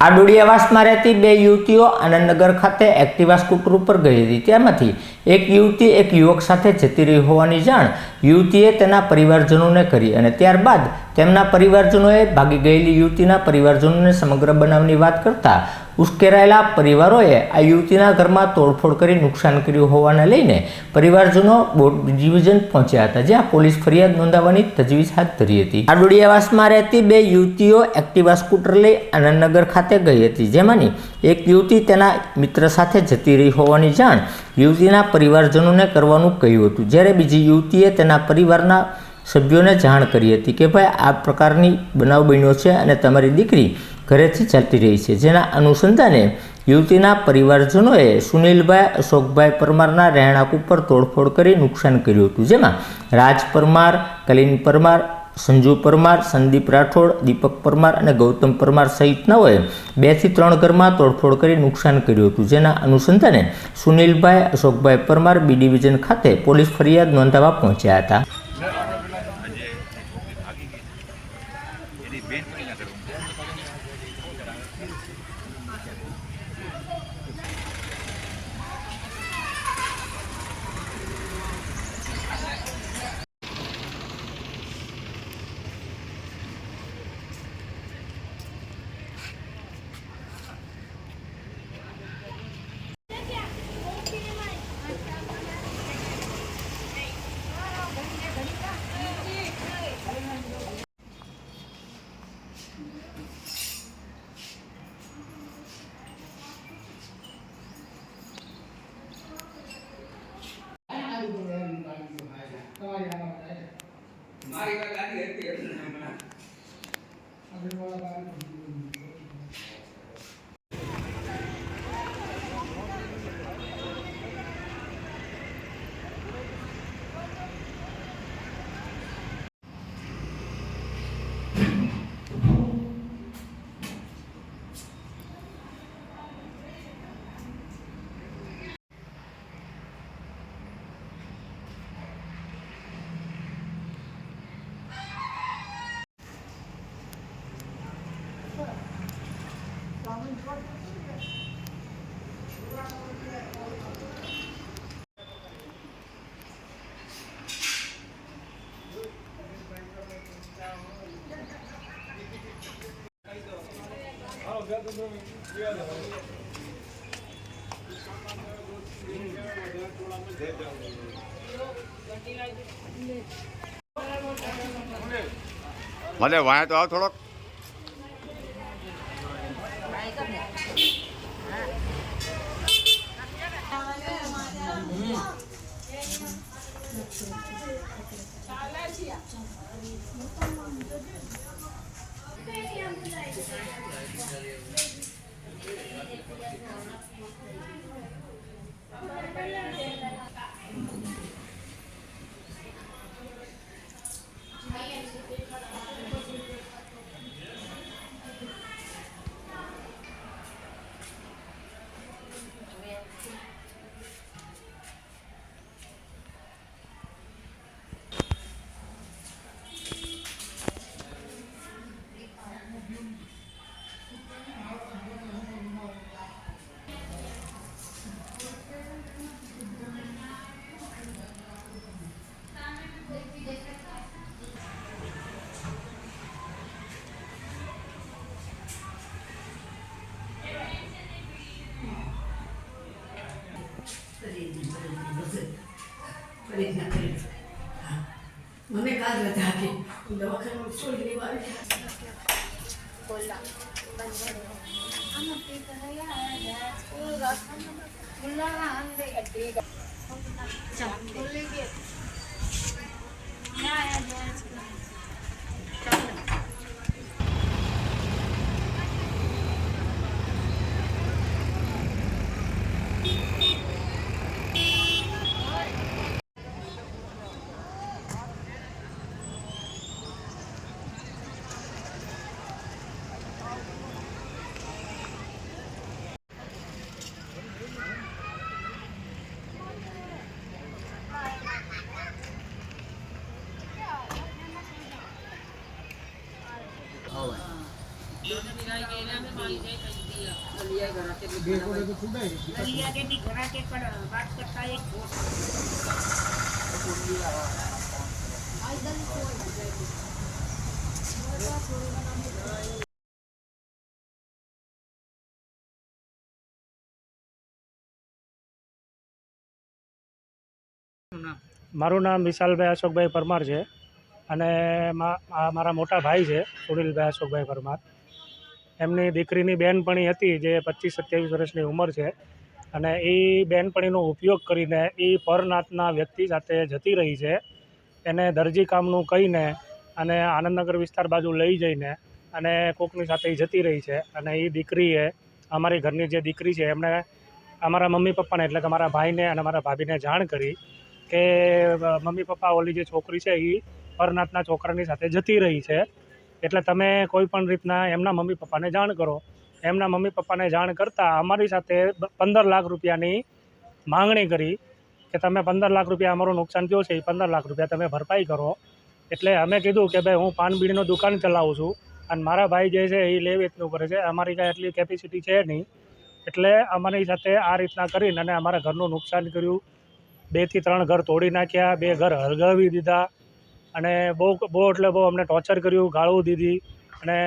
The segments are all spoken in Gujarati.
આ ડોડિયાવાસમાં રહેતી બે યુવતીઓ આનંદનગર ખાતે એક્ટિવા સ્કૂટર ઉપર ગઈ હતી. તેમાંથી એક યુવતી એક યુવક સાથે જતી રહી હોવાની જાણ યુવતીએ તેના પરિવારજનોને કરી અને ત્યારબાદ તેમના પરિવારજનોએ ભાગી ગયેલી યુવતીના પરિવારજનોને સમગ્ર બનાવની વાત કરતા ઉશ્કેરાયેલા પરિવારોએ આ યુવતીના ઘરમાં તોડફોડ કરી નુકસાન કર્યું હોવાને લઈને પરિવારજનો બોટ ડિવિઝન પહોંચ્યા હતા, જ્યાં પોલીસ ફરિયાદ નોંધાવવાની તજવીજ હાથ ધરી હતી. આડોડિયાવાસમાં રહેતી બે યુવતીઓ એક્ટિવા સ્કૂટર લઈ આનંદનગર ખાતે ગઈ હતી, જેમાંની એક યુવતી તેના મિત્ર સાથે જતી રહી હોવાની જાણ યુવતીના પરિવારજનોને કરવાનું કહ્યું હતું, જ્યારે બીજી યુવતીએ તેના પરિવારના સભ્યોને જાણ કરી હતી કે ભાઈ આ પ્રકારની બનાવ બન્યો છે અને તમારી દીકરી ઘરેથી ચાલતી રહી છે. જેના અનુસંધાને યુવતીના પરિવારજનોએ સુનિલભાઈ, અશોકભાઈ પરમારના રહેણાંક ઉપર તોડફોડ કરી નુકસાન કર્યું હતું. જેમાં રાજ પરમાર, કલીન પરમાર, સંજુ પરમાર, સંદીપ રાઠોડ, દીપક પરમાર અને ગૌતમ પરમાર સહિતનાઓએ બેથી ત્રણ ઘરમાં તોડફોડ કરી નુકસાન કર્યું હતું. જેના અનુસંધાને સુનિલભાઈ, અશોકભાઈ પરમાર બી ડિવિઝન ખાતે પોલીસ ફરિયાદ નોંધાવવા પહોંચ્યા હતા. મને વાયા તો આવ થોડોક પ્રયત્ન Thank you. કરીને કરી મને કાલ રજા હતી દવાખાનામાં છોડી વાર બોલા મારું નામ વિશાલભાઈ અશોકભાઈ પરમાર છે અને મારા મોટા ભાઈ છે સુનિલભાઈ અશોકભાઈ પરમાર. એમની દીકરીની બહેનપણી હતી જે પચીસ સત્યાવીસ વર્ષની ઉંમર છે. અને એ બહેનપણીનો ઉપયોગ કરીને એ પરનાથના વ્યક્તિ સાથે જતી રહી છે. એને દરજી કામનું કહીને અને આનંદનગર વિસ્તાર બાજુ લઈ જઈને અને કોકની સાથે જતી રહી છે. અને એ દીકરીએ, અમારી ઘરની જે દીકરી છે, એમણે અમારા મમ્મી પપ્પાને, એટલે કે મારા ભાઈને અને મારા ભાભીને જાણ કરી કે મમ્મી પપ્પા ઓલી જે છોકરી છે એ પરનાથના છોકરાની સાથે જતી રહી છે. એટલે તમે કોઈ પણ રીતના એમના મમ્મી પપ્પાને જાણ કરો. એમના મમ્મી પપ્પાને જાણ કરતાં અમારી સાથે પંદર લાખ રૂપિયાની માંગણી કરી કે તમે પંદર લાખ રૂપિયા અમારું નુકસાન થયું છે, એ પંદર લાખ રૂપિયા તમે ભરપાઈ કરો. એટલે અમે કીધું કે ભાઈ હું પાન બીડીનો દુકાન ચલાવું છું અને મારા ભાઈ જે છે એ લે વેચનું કરે છે. અમારી કાંઈ એટલી કેપેસિટી છે નહીં. એટલે અમારી સાથે આ રીતના કરીને અને અમારા ઘરનું નુકસાન કર્યું. બેથી ત્રણ ઘર તોડી નાખ્યા, બે ઘર હળગાવી દીધા. અને બહુ બહુ એટલે બહુ અમને ટોર્ચર કર્યું ગાળું દીધી અને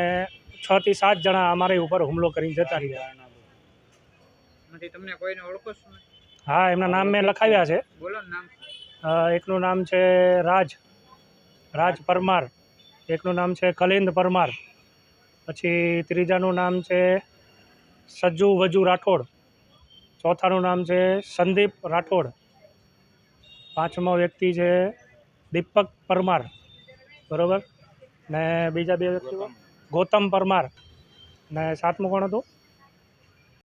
છ થી સાત જણા અમારી ઉપર હુમલો કરીને જતા રહ્યા? હા એમના નામ મેં લખાવ્યા છે. એકનું નામ છે રાજ રાજ પરમાર. એકનું નામ છે કલિંદ પરમાર. પછી ત્રીજાનું નામ છે સજ્જુ વજુ રાઠોડ. ચોથાનું નામ છે સંદીપ રાઠોડ. પાંચમો વ્યક્તિ છે દીપક પરમાર. બરાબર? ને બીજા બે વ્યક્તિઓ? ગૌતમ પરમાર. ને સાતમું કોણ હતું?